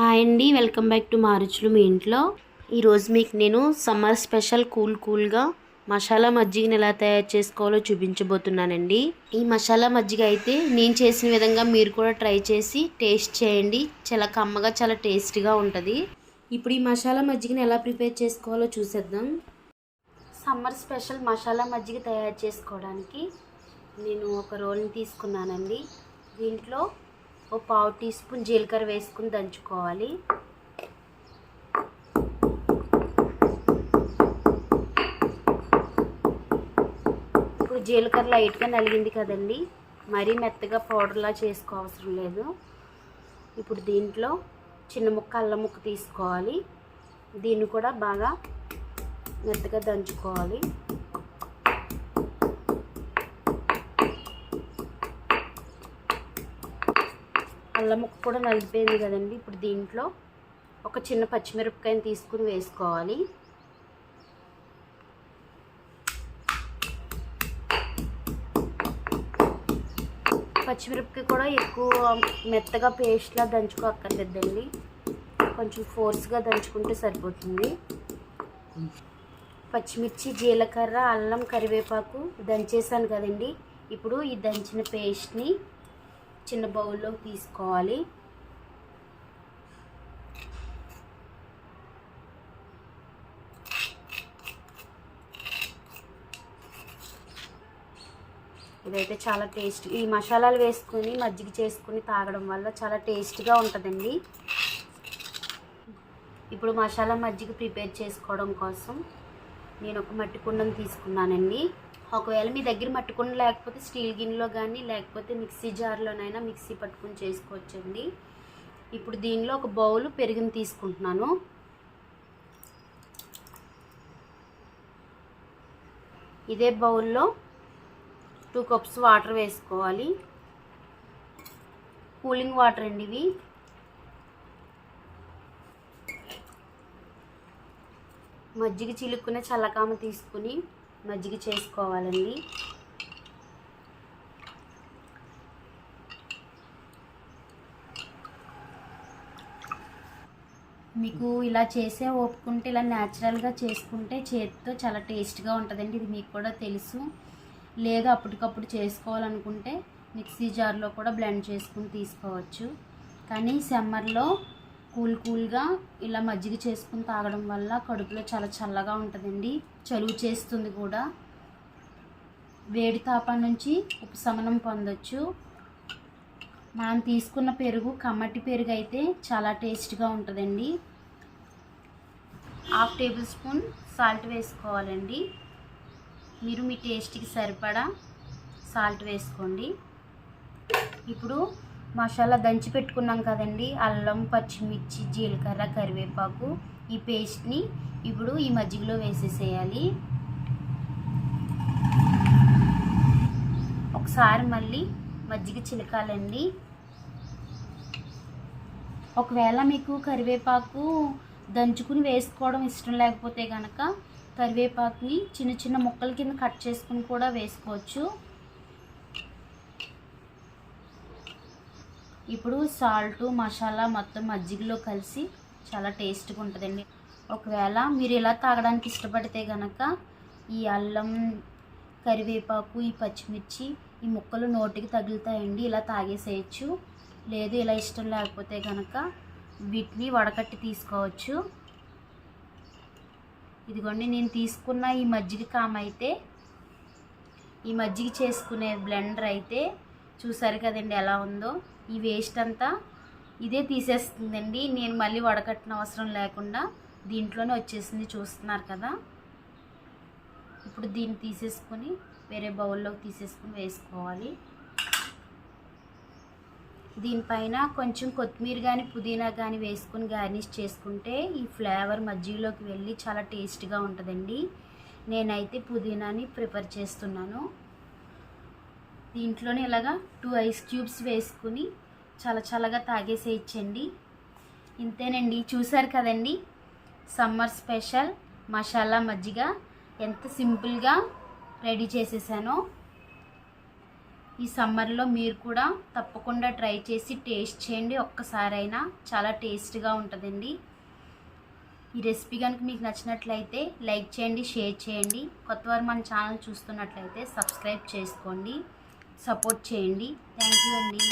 Hi అండి welcome back to మారుచులు మీ ఇంట్లో. ఈరోజు మీకు నేను సమ్మర్ స్పెషల్ కూల్ కూల్గా మసాలా మజ్జిగని ఎలా తయారు చేసుకోవాలో చూపించబోతున్నానండి. ఈ మసాలా మజ్జిగ అయితే నేను చేసిన విధంగా మీరు కూడా ట్రై చేసి టేస్ట్ చేయండి. చాలా కమ్మగా చాలా టేస్టీగా ఉంటుంది. ఇప్పుడు ఈ మసాలా మజ్జిగని ఎలా ప్రిపేర్ చేసుకోవాలో చూసేద్దాం. సమ్మర్ స్పెషల్ మసాలా మజ్జిగ తయారు చేసుకోవడానికి నేను ఒక రోల్ని తీసుకున్నానండి. దీంట్లో ఓ పావు టీ స్పూన్ జీలకర్ర వేసుకుని దంచుకోవాలి. ఇప్పుడు జీలకర్ర లైట్గా నలిగింది కదండి. మరీ మెత్తగా పౌడర్లా చేసుకో అవసరం లేదు. ఇప్పుడు దీంట్లో చిన్న ముక్క అల్లం ముక్క తీసుకోవాలి. దీన్ని కూడా బాగా మెత్తగా దంచుకోవాలి. అల్లం ముక్క కూడా నలిగిపోయింది కదండి. ఇప్పుడు దీంట్లో ఒక చిన్న పచ్చిమిరపకాయని తీసుకుని వేసుకోవాలి. పచ్చిమిరపకాయ కూడా ఎక్కువ మెత్తగా పేస్ట్లా దంచుకోక్కర్లేదండి. కొంచెం ఫోర్స్గా దంచుకుంటే సరిపోతుంది. పచ్చిమిర్చి జీలకర్ర అల్లం కరివేపాకు దంచేసాను కదండి. ఇప్పుడు ఈ దంచిన పేస్ట్ని చిన్న బౌల్లోకి తీసుకోవాలి. ఇదైతే చాలా టేస్ట్ ఈ మసాలాలు వేసుకుని మజ్జిగ చేసుకుని తాగడం వల్ల చాలా టేస్ట్గా ఉంటుందండి. ఇప్పుడు మసాలా మజ్జిగ ప్రిపేర్ చేసుకోవడం కోసం నేను ఒక మట్టి కుండను తీసుకున్నానండి. ఒకవేళ మీ దగ్గర మట్టి కుండ లేకపోతే స్టీల్ గిన్నెలో కానీ లేకపోతే మిక్సీ జార్లోనైనా మిక్సీ పట్టుకుని చేసుకోవచ్చండి. ఇప్పుడు దీనిలో ఒక బౌల్ పెరుగుని తీసుకుంటున్నాను. ఇదే బౌల్లో టూ కప్స్ వాటర్ వేసుకోవాలి. కూలింగ్ వాటర్ అండి ఇవి. మజ్జిగ చిలుక్కునే చల్లకామ తీసుకుని మజ్జిగ చేసుకోవాలండి. మీకు ఇలా చేసే ఒప్పుకుంటే ఇలా న్యాచురల్గా చేసుకుంటే చేతితో చాలా టేస్ట్గా ఉంటుందండి. ఇది మీకు కూడా తెలుసు. లేదు అప్పటికప్పుడు చేసుకోవాలనుకుంటే మిక్సీ జార్లో కూడా బ్లెండ్ చేసుకుని తీసుకోవచ్చు. కానీ సమ్మర్లో కూల్ కూల్గా ఇలా మజ్జిగ చేసుకుని తాగడం వల్ల కడుపులో చాలా చల్లగా ఉంటుందండి. చలువు చేస్తుంది కూడా. వేడి తాపం నుంచి ఉపశమనం పొందొచ్చు. మనం తీసుకున్న పెరుగు కమ్మటి పెరుగు అయితే చాలా టేస్ట్గా ఉంటుందండి. హాఫ్ టేబుల్ స్పూన్ సాల్ట్ వేసుకోవాలండి. మీరు మీ టేస్ట్కి సరిపడా సాల్ట్ వేసుకోండి. ఇప్పుడు మసాలా దంచి పెట్టుకున్నాం కదండి. అల్లం పచ్చిమిర్చి జీలకర్ర కరివేపాకు ఈ పేస్ట్ని ఇప్పుడు ఈ మజ్జిగలో వేసేసేయాలి. ఒకసారి మళ్ళీ మజ్జిగ చిలకాలండి. ఒకవేళ మీకు కరివేపాకు దంచుకుని వేసుకోవడం ఇష్టం లేకపోతే కనుక కరివేపాకుని చిన్న చిన్న ముక్కల కింద కట్ చేసుకుని కూడా వేసుకోవచ్చు. ఇప్పుడు సాల్ట్ మసాలా మొత్తం మజ్జిగలో కలిసి చాలా టేస్ట్గా ఉంటుందండి. ఒకవేళ మీరు ఇలా తాగడానికి ఇష్టపడితే కనుక ఈ అల్లం కరివేపాకు ఈ పచ్చిమిర్చి ఈ ముక్కలు నోటికి తగులుతాయండి. ఇలా తాగేసేయచ్చు. లేదు ఇలా ఇష్టం లేకపోతే కనుక వీటిని వడకట్టి తీసుకోవచ్చు. ఇదిగోండి నేను తీసుకున్న ఈ మజ్జిగ కామ అయితే ఈ మజ్జిగ చేసుకునే బ్లెండర్ అయితే చూసారు కదండి ఎలా ఉందో. ఈ వేస్ట్ అంతా ఇదే తీసేస్తుందండి. నేను మళ్ళీ వడకట్టిన అవసరం లేకుండా దీంట్లోనే వచ్చేసింది చూస్తున్నారు కదా. ఇప్పుడు దీన్ని తీసేసుకొని వేరే బౌల్లోకి తీసేసుకొని వేసుకోవాలి. దీనిపైన కొంచెం కొత్తిమీర కానీ పుదీనా కానీ వేసుకొని గార్నిష్ చేసుకుంటే ఈ ఫ్లేవర్ మజ్జిగలోకి వెళ్ళి చాలా టేస్ట్గా ఉంటుందండి. నేనైతే పుదీనాని ప్రిపేర్ చేస్తున్నాను. దీంట్లోనే ఇలాగా టూ ఐస్ క్యూబ్స్ వేసుకుని చాలా చల్లగా తాగేసేయచ్చండి. ఇంతేనండి చూసారు కదండి? సమ్మర్ స్పెషల్ మసాలా మజ్జిగ ఎంత సింపుల్గా రెడీ చేసేసానో. ఈ సమ్మర్లో మీరు కూడా తప్పకుండా ట్రై చేసి టేస్ట్ చేయండి. ఒక్కసారైనా చాలా టేస్ట్గా ఉంటుందండి. ఈ రెసిపీ కనుక మీకు నచ్చినట్లయితే లైక్ చేయండి షేర్ చేయండి. కొత్తవారు మన ఛానల్ చూస్తున్నట్లయితే సబ్స్క్రైబ్ చేసుకోండి సపోర్ట్ చేయండి. థ్యాంక్ యూ అండి.